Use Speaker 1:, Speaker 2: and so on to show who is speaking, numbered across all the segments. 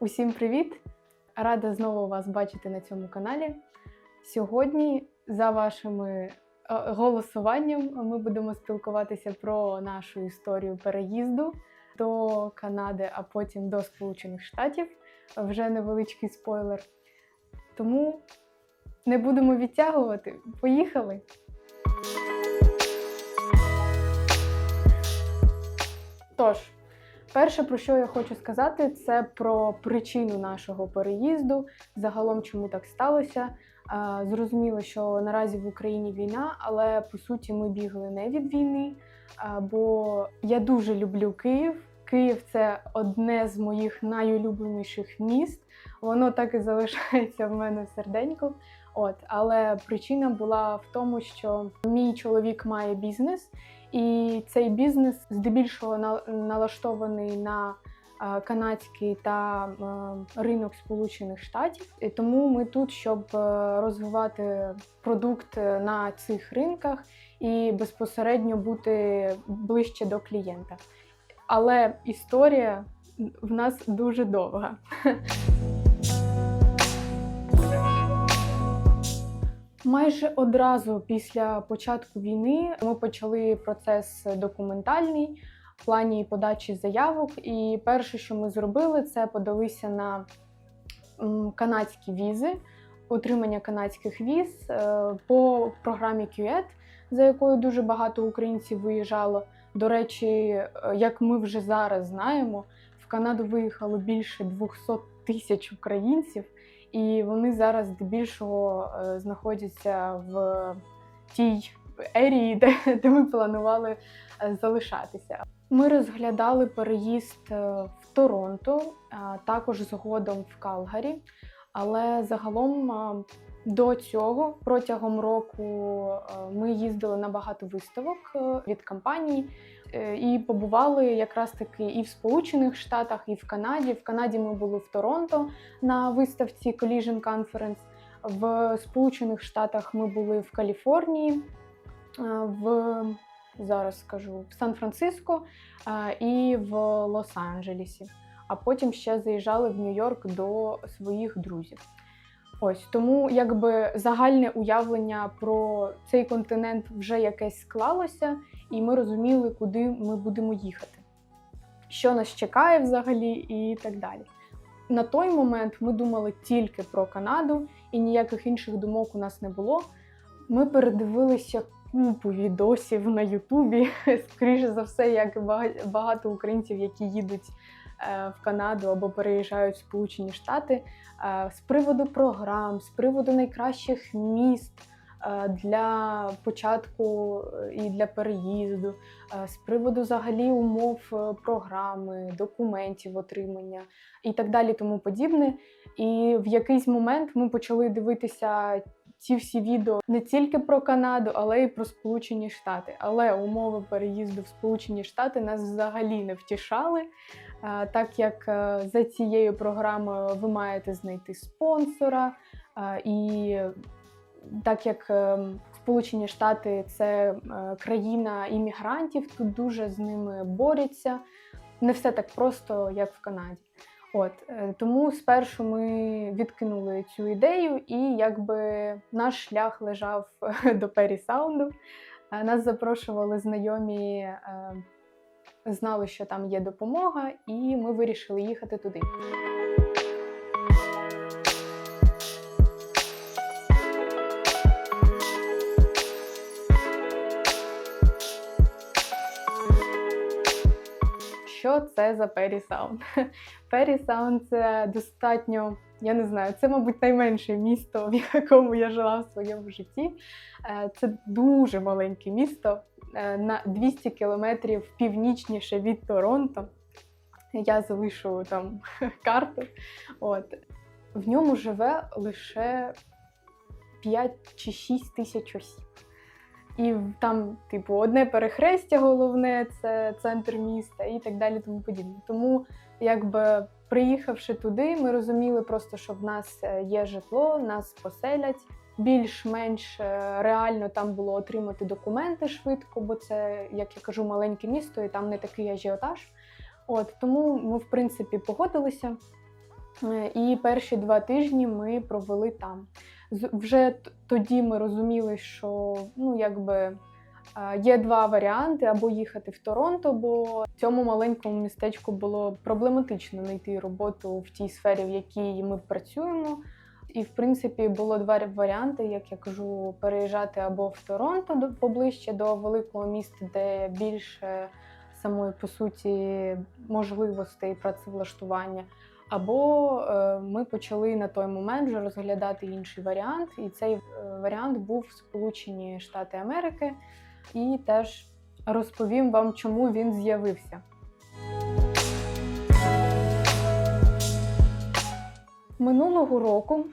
Speaker 1: Усім привіт! Рада знову вас бачити на цьому каналі. Сьогодні, за вашими е, голосуванням, ми будемо спілкуватися про нашу історію переїзду до Канади, а потім до Сполучених Штатів. Вже невеличкий спойлер. Тому не будемо відтягувати. Поїхали! Тож, перше, про що я хочу сказати, це про причину нашого переїзду. Загалом, чому так сталося. Зрозуміло, що наразі в Україні війна, але по суті ми бігли не від війни. Бо я дуже люблю Київ. Київ це одне з моїх найулюбленіших міст. Воно так і залишається в мене в серденьку. От, але причина була в тому, що мій чоловік має бізнес, і цей бізнес здебільшого на- налаштований на е, канадський та е, ринок Сполучених Штатів. І тому ми тут, щоб е, розвивати продукт на цих ринках і безпосередньо бути ближче до клієнта. Але історія в нас дуже довга. Майже одразу після початку війни ми почали процес документальний в плані подачі заявок. І перше, що ми зробили, це подалися на канадські візи, отримання канадських віз е, по програмі QED, за якою дуже багато українців виїжджало. До речі, е, як ми вже зараз знаємо, в Канаду виїхало більше 200 тисяч українців. І вони зараз здебільшого е, знаходяться в тій ерії, де, де ми планували е, залишатися. Ми розглядали переїзд е, в Торонто, також згодом в Калгарі. Але загалом до цього протягом року ми їздили на багато виставок від компаній і побували якраз таки і в Сполучених Штатах, і в Канаді. В Канаді ми були в Торонто на виставці Collision Conference. В Сполучених Штатах ми були в Каліфорнії, е, в зараз скажу в Сан-Франциско е, і в Лос-Анджелесі. А потім ще заїжджали в Нью-Йорк до своїх друзів. Ось тому, якби загальне уявлення про цей континент вже якесь склалося, і ми розуміли, куди ми будемо їхати, що нас чекає взагалі, і так далі. На той момент ми думали тільки про Канаду, і ніяких інших думок у нас не було. Ми передивилися купу відосів на Ютубі, скоріше за все, як багато українців, які їдуть в Канаду або переїжджають в Сполучені Штати, е, з приводу програм, з приводу найкращих міст е, для початку е, і для переїзду, е, з приводу взагалі умов е, програми, документів отримання і так далі, тому подібне. І в якийсь момент ми почали дивитися ці всі відео не тільки про Канаду, але й про Сполучені Штати. Але умови переїзду в Сполучені Штати нас взагалі не втішали, так як е, за цією програмою ви маєте знайти спонсора, і так як е, Сполучені Штати це е, країна іммігрантів, тут дуже з ними борються. Не все так просто, як в Канаді. От е, тому спершу ми відкинули цю ідею, і якби наш шлях лежав до Пері Саунду. Е, Нас запрошували знайомі, е, знали, що там є допомога, і ми вирішили їхати туди. Це за Пері Саунд? Пері Саунд це достатньо, я не знаю, це, мабуть, найменше місто, в якому я жила в своєму житті. Е, Це дуже маленьке місто е, на 200 кілометрів північніше від Торонто. Я залишу там карту. От. В ньому живе лише 5 чи 6 тисяч осіб. І там, типу, одне перехрестя головне, це центр міста і так далі, тому подібне. Тому, якби приїхавши туди, ми розуміли просто, що в нас е, є житло, нас поселять. Більш-менш е, реально там було отримати документи швидко, бо це, як я кажу, маленьке місто, і там не такий ажіотаж. От тому ми, в принципі, погодилися. Е, І перші два тижні ми провели там. Вже тоді ми розуміли, що ну якби е, є два варіанти: або їхати в Торонто, бо в цьому маленькому містечку було проблематично знайти роботу в тій сфері, в якій ми працюємо. І, в принципі, було два варіанти, як я кажу, переїжджати або в Торонто поближче до великого міста, де більше самої по суті можливостей працевлаштування. Або е, ми почали на той момент вже розглядати інший варіант, і цей е, варіант був Сполучені Штати Америки, і теж розповім вам, чому він з'явився. Минулого року,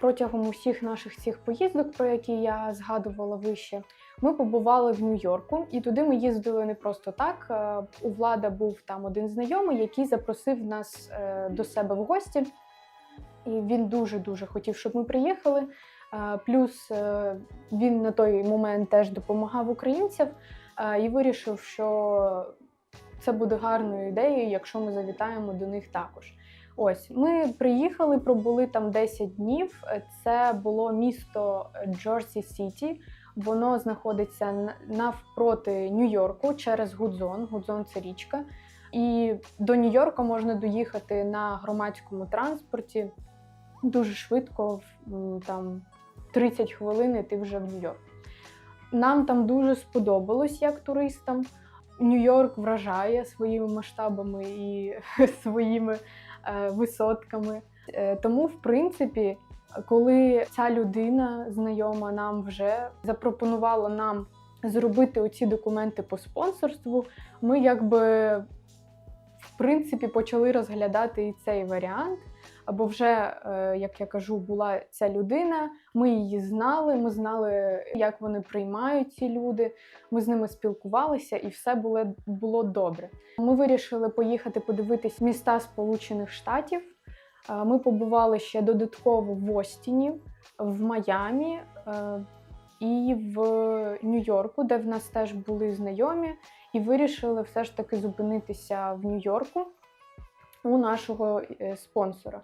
Speaker 1: протягом усіх наших цих поїздок, про які я згадувала вище, ми побували в Нью-Йорку, і туди ми їздили не просто так. Е, У влада був там один знайомий, який запросив нас е, до себе в гості. І він дуже дуже хотів, щоб ми приїхали. Е, Плюс е, він на той момент теж допомагав українцям е, і вирішив, що це буде гарною ідеєю, якщо ми завітаємо до них також. Ось ми приїхали, пробули там 10 днів. Е, Це було місто Джорсі Сіті. Воно знаходиться навпроти Нью-Йорку через Гудзон. Гудзон це річка. І до Нью-Йорка можна доїхати на громадському транспорті дуже швидко, там 30 хвилин, і ти вже в Нью-Йорк. Нам там дуже сподобалось як туристам. Нью-Йорк вражає своїми масштабами і своїми е, висотками. Е, тому, в принципі, коли ця людина знайома нам вже запропонувала нам зробити оці документи по спонсорству, ми якби в принципі почали розглядати і цей варіант. Або вже, е, як я кажу, була ця людина, ми її знали, ми знали, як вони приймають ці люди. Ми з ними спілкувалися, і все було, було добре. Ми вирішили поїхати подивитись міста Сполучених Штатів. Е, Ми побували ще додатково в Остіні, в Майамі е, і в Нью-Йорку, де в нас теж були знайомі, і вирішили все ж таки зупинитися в Нью-Йорку у нашого е, спонсора.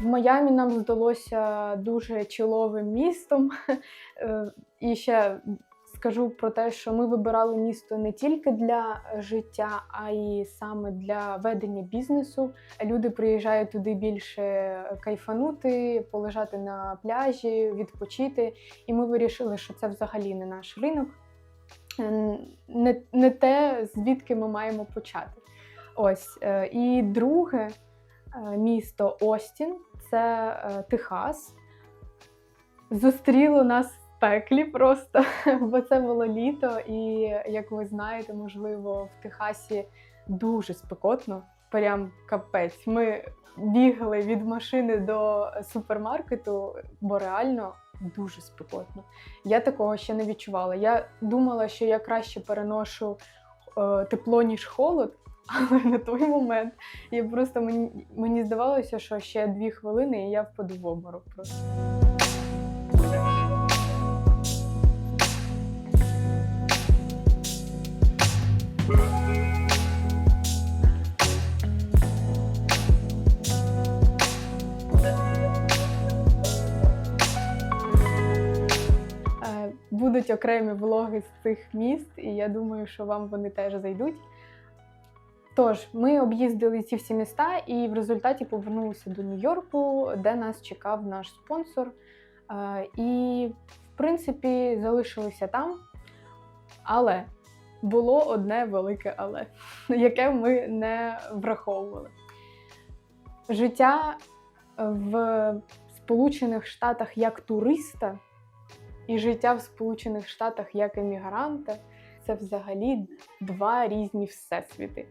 Speaker 1: Майамі нам здалося дуже чоловим містом. Е, І ще скажу про те, що ми вибирали місто не тільки для життя, а й саме для ведення бізнесу. Люди приїжджають туди більше кайфанути, полежати на пляжі, відпочити. І ми вирішили, що це взагалі не наш ринок, Е, не, не те, звідки ми маємо почати. Ось. е, І друге е, місто Остін це е, Техас. Зустріло нас пеклі просто, бо це було літо, і як ви знаєте, можливо, в Техасі дуже спекотно, прям капець. Ми бігали від машини до супермаркету, бо реально дуже спекотно. Я такого ще не відчувала. Я думала, що я краще переношу е, тепло, ніж холод. Але на той момент я просто мені, мені здавалося, що ще дві хвилини і я впаду в обморок просто. Будуть окремі влоги з цих міст, і я думаю, що вам вони теж зайдуть. Тож, ми об'їздили ці всі міста і в результаті повернулися до Нью-Йорку, де нас чекав наш спонсор. Е, І, в принципі, залишилися там. Але було одне велике але, яке ми не враховували. Життя в Сполучених Штатах як туриста і життя в Сполучених Штатах як емігранта це взагалі два різні всесвіти.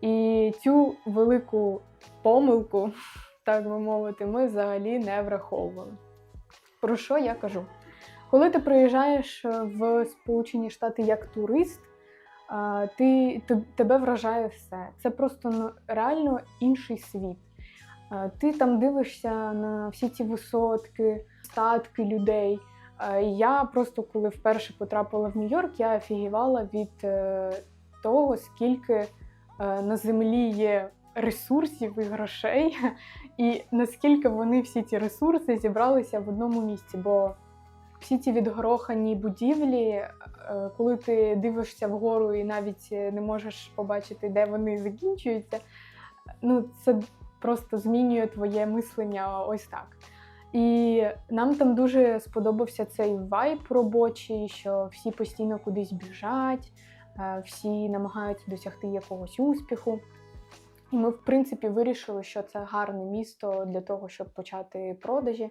Speaker 1: І цю велику помилку, так би мовити, ми взагалі не враховували. Про що я кажу? Коли ти приїжджаєш в Сполучені Штати як турист, ти, тебе вражає все. Це просто ну, реально інший світ. Е, Ти там дивишся на всі ці висотки, статки людей. Е, Я просто коли вперше потрапила в Нью-Йорк, я офігівала від е, того, скільки е, на землі є ресурсів і грошей, і наскільки вони всі ці ресурси зібралися в одному місці. Бо всі ці відгорохані будівлі, коли ти дивишся вгору і навіть не можеш побачити, де вони закінчуються, ну це просто змінює твоє мислення ось так. І нам там дуже сподобався цей вайб робочий, що всі постійно кудись біжать, е, всі намагаються досягти якогось успіху. І ми, в принципі, вирішили, що це гарне місто для того, щоб почати продажі.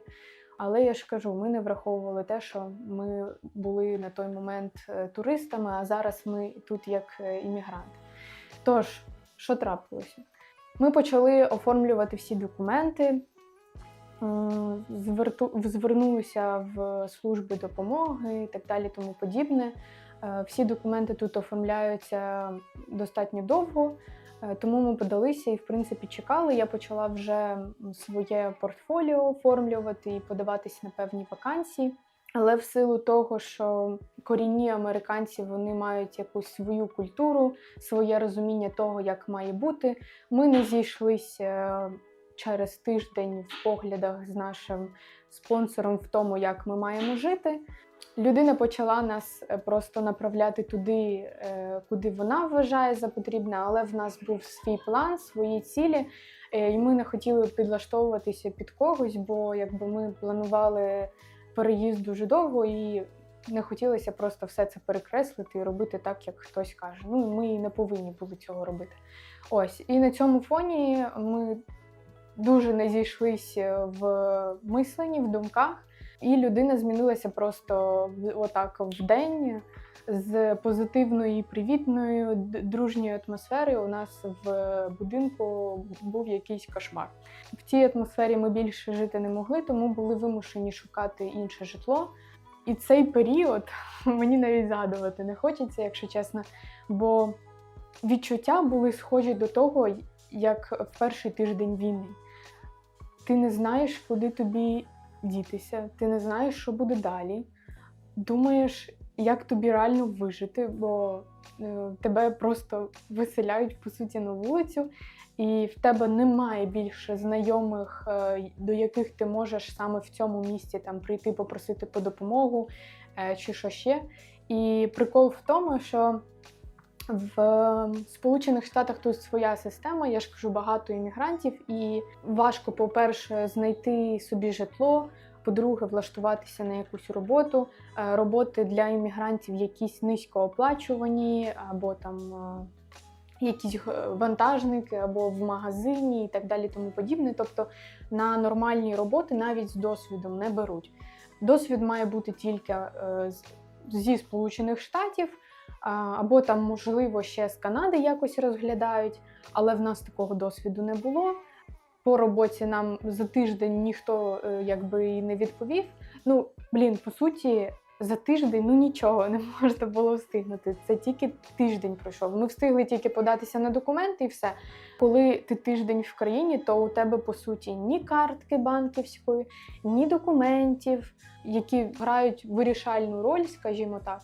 Speaker 1: Але я ж кажу, ми не враховували те, що ми були на той момент е, туристами, а зараз ми тут як е, іммігранти. Тож, що трапилося? Ми почали оформлювати всі документи, звернулися в служби допомоги і так далі, тому подібне. Е, Всі документи тут оформляються достатньо довго, е, тому ми подалися і, в принципі, чекали. Я почала вже своє портфоліо оформлювати і подаватися на певні вакансії. Але в силу того, що корінні американці вони мають якусь свою культуру, своє розуміння того, як має бути, ми не зійшлися через тиждень в поглядах з нашим спонсором в тому, як ми маємо жити. Людина почала нас е, просто направляти туди, е, куди вона вважає за потрібне, але в нас був свій план, свої цілі, е, і ми не хотіли підлаштовуватися під когось, бо якби ми планували переїзд дуже довго і не хотілося просто все це перекреслити і робити так, як хтось каже. Ну, ми не повинні були цього робити. Ось, і на цьому фоні ми дуже не зійшлися в мисленні, в думках. І людина змінилася просто отак в день з позитивної, привітної, дружньої атмосфери. У нас в будинку був якийсь кошмар. В цій атмосфері ми більше жити не могли, тому були вимушені шукати інше житло. І цей період мені навіть згадувати не хочеться, якщо чесно, бо відчуття були схожі до того, як в перший тиждень війни. Ти не знаєш, куди тобі дітися, ти не знаєш, що буде далі. Думаєш, як тобі реально вижити, бо е, тебе просто виселяють по суті на вулицю, і в тебе немає більше знайомих, е, до яких ти можеш саме в цьому місці там прийти попросити по допомогу е, чи що ще. І прикол в тому, що в е, Сполучених Штатах тут своя система, я ж кажу, багато іммігрантів, і важко, по-перше, знайти собі житло. По-друге, влаштуватися на якусь роботу. Е, Роботи для іммігрантів якісь низькооплачувані, або там е, якісь вантажники, або в магазині і так далі, тому подібне. Тобто на нормальні роботи навіть з досвідом не беруть. Досвід має бути тільки е, зі Сполучених Штатів, або там, можливо, ще з Канади якось розглядають, але в нас такого досвіду не було. По роботі нам за тиждень ніхто е, якби і не відповів. Ну, блін, по суті, за тиждень ну нічого не можна було встигнути. Це тільки тиждень пройшов. Ми встигли тільки податися на документи і все. Коли ти тиждень в країні, то у тебе по суті ні картки банківської, ні документів, які грають вирішальну роль, скажімо так.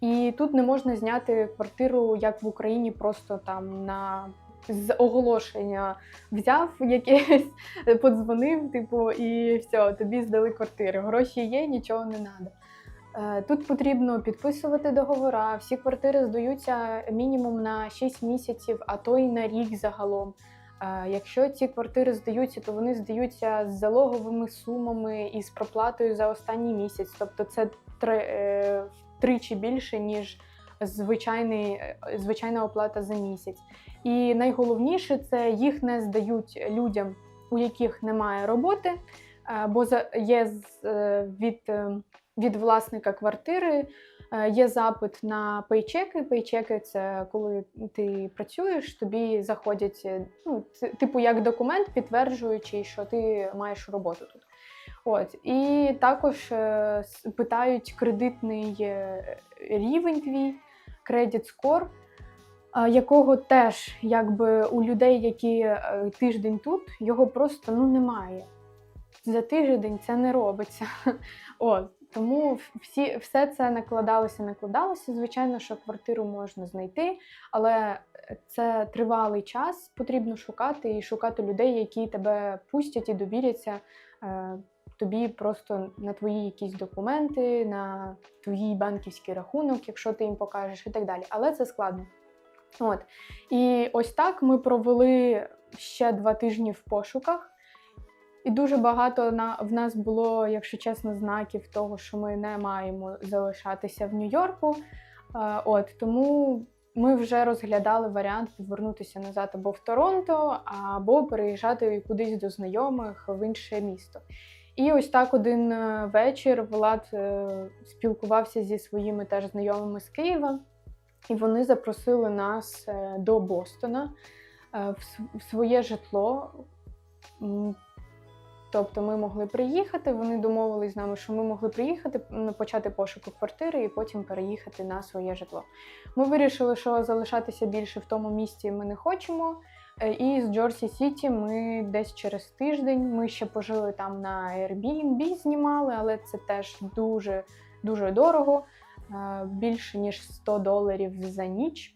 Speaker 1: І тут не можна зняти квартиру, як в Україні, просто там на з оголошення взяв якесь, подзвонив, типу, і все, тобі здали квартиру. Гроші є, нічого не треба. Тут потрібно підписувати договори. Всі квартири здаються мінімум на 6 місяців, а то й на рік загалом. Е, Якщо ці квартири здаються, то вони здаються з залоговими сумами і з проплатою за останній місяць. Тобто це е, втричі більше, ніж звичайний, е, звичайна оплата за місяць. І найголовніше це їх не здають людям, у яких немає роботи, е, бо є е, від, від власника квартири. Є запит на пейчеки. Пейчеки це коли ти працюєш, тобі заходять ну, типу як документ, підтверджуючий, що ти маєш роботу тут. От і також е, питають кредитний е, рівень твій, кредит скор. якого теж якби у людей, які е, тиждень тут, його просто ну немає. За тиждень це не робиться. От, тому всі, все це накладалося, накладалося. Звичайно, що квартиру можна знайти, але це тривалий час, потрібно шукати і шукати людей, які тебе пустять і довіряться тобі просто на твої якісь документи, на твій банківський рахунок, якщо ти їм покажеш, і так далі. Але це складно. От. І ось так ми провели ще два тижні в пошуках. І дуже багато на, в нас було, якщо чесно, знаків того, що ми не маємо залишатися в Нью-Йорку. Е, от Тому ми вже розглядали варіант повернутися назад або в Торонто, або переїжджати кудись до знайомих в інше місто. І ось так один е, вечір Влад е, спілкувався зі своїми теж знайомими з Києва, і вони запросили нас е, до Бостона в своє житло. Тобто ми могли приїхати, вони домовились з нами, що ми могли приїхати, почати пошуку квартири і потім переїхати на своє житло. Ми вирішили, що залишатися більше в тому місці ми не хочемо. Е, і з Джорсі Сіті ми десь через тиждень ми ще пожили там на Airbnb, знімали, але це теж дуже дуже дорого, е, більше ніж 100 доларів за ніч.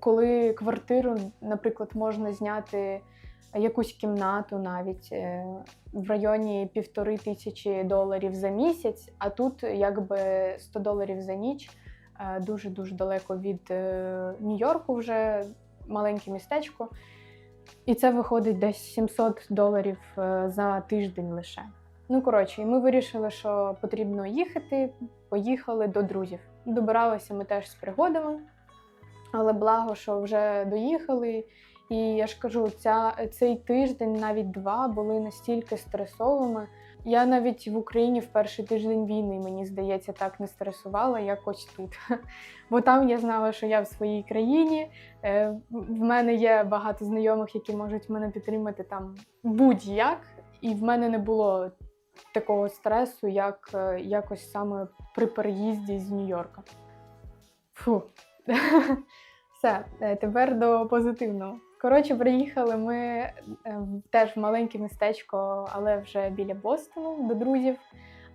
Speaker 1: Коли квартиру, наприклад, можна зняти якусь кімнату навіть е, в районі півтори тисячі доларів за місяць, а тут якби 100 доларів за ніч дуже дуже далеко від Нью-Йорку вже маленьке містечко. І це виходить десь 700 доларів е, за тиждень лише. Ну, коротше, і ми вирішили, що потрібно їхати. Поїхали до друзів. Добиралися ми теж з пригодами, але благо, що вже доїхали. І я ж кажу, ця, цей тиждень, навіть два, були настільки стресовими. Я навіть в Україні в перший тиждень війни, мені здається, так не стресувала, як ось тут. Бо там я знала, що я в своїй країні. Е, в мене є багато знайомих, які можуть мене підтримати там будь-як, і в мене не було такого стресу, як е, якось саме при переїзді з Нью-Йорка. Фу. Все, е, тепер до позитивного. Коротше, приїхали ми е, теж в маленьке містечко, але вже біля Бостону до друзів.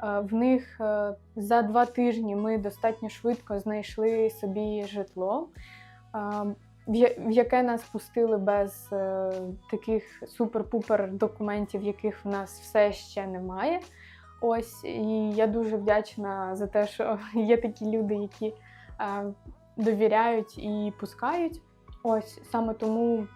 Speaker 1: Е, в них е, за два тижні ми достатньо швидко знайшли собі житло, в яке нас пустили без таких супер-пупер документів, яких в нас все ще немає. Ось, і я дуже вдячна за те, що є такі люди, які довіряють і пускають. Ось саме тому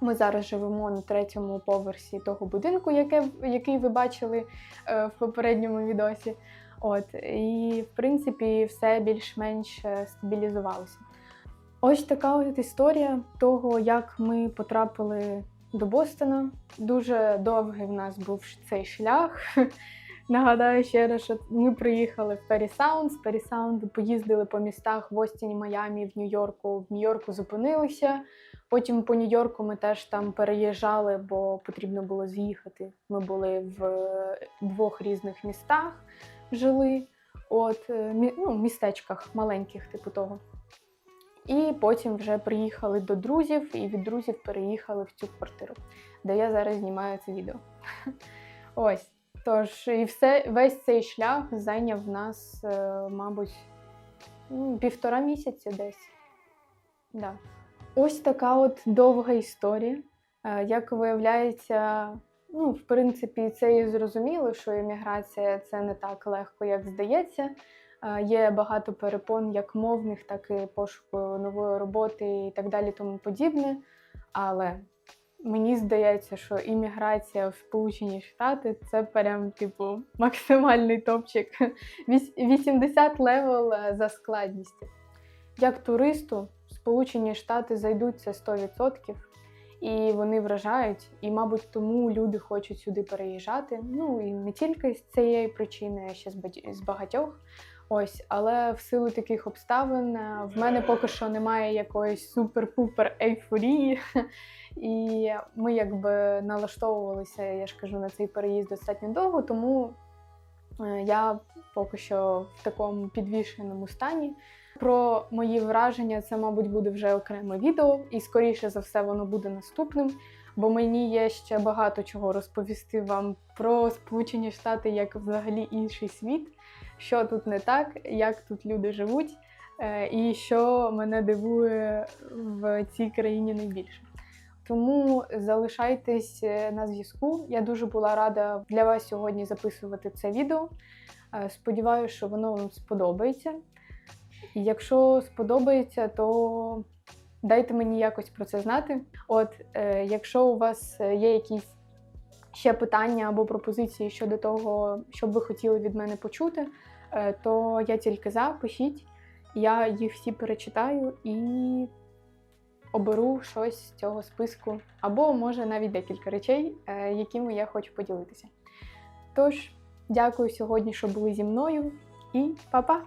Speaker 1: ми зараз живемо на третьому поверсі того будинку, яке, який ви бачили е, в попередньому відосі. От, І, в принципі, все більш-менш е, стабілізувалося. Ось така от історія того, як ми потрапили до Бостона. Дуже довгий в нас був цей шлях. Нагадаю ще раз, що ми приїхали в Саунд. З Саунд поїздили по містах в Остіні, Майамі, в Нью-Йорку. В Нью-Йорку зупинилися. Потім по Нью-Йорку ми теж там переїжджали, бо потрібно було з'їхати. Ми були в двох різних містах, жили, от е, ну, містечках маленьких, типу того. І потім вже приїхали до друзів, і від друзів переїхали в цю квартиру, де я зараз знімаю це відео. Ось. Тож, і все, весь цей шлях зайняв нас, е, мабуть, ну, півтора місяця десь. Да. Ось така от довга історія. Е, як виявляється, ну, в принципі, це і зрозуміло, що імміграція це не так легко, як здається. Е, є багато перепон, як мовних, так і пошуку нової роботи і так далі, тому подібне. Але Мені здається, що імміграція в Сполучені Штати це прям типу максимальний топчик. 80 левел е, за складністю. Як туристу, Сполучені Штати зайдуть це 100%, і вони вражають, і, мабуть, тому люди хочуть сюди переїжджати. Ну і не тільки з цієї причини, а ще з багатьох. Ось, але в силу таких обставин е, в мене поки що немає якоїсь супер-пупер ейфорії. І ми якби налаштовувалися, я ж кажу, на цей переїзд достатньо довго, тому е, я поки що в такому підвішеному стані. Про мої враження це, мабуть, буде вже окреме відео, і скоріше за все воно буде наступним, бо мені є ще багато чого розповісти вам про Сполучені Штати як взагалі інший світ, що тут не так, як тут люди живуть, е, і що мене дивує в цій країні найбільше. Тому залишайтесь е, на зв'язку. Я дуже була рада для вас сьогодні записувати це відео. Е, Сподіваюся, що воно вам сподобається. Якщо сподобається, то дайте мені якось про це знати. От, якщо у вас є якісь ще питання або пропозиції щодо того, що б ви хотіли від мене почути, то я тільки за, пишіть. Я їх всі перечитаю і оберу щось з цього списку, або може навіть декілька речей, е, якими я хочу поділитися. Тож, дякую сьогодні, що були зі мною, і па-па!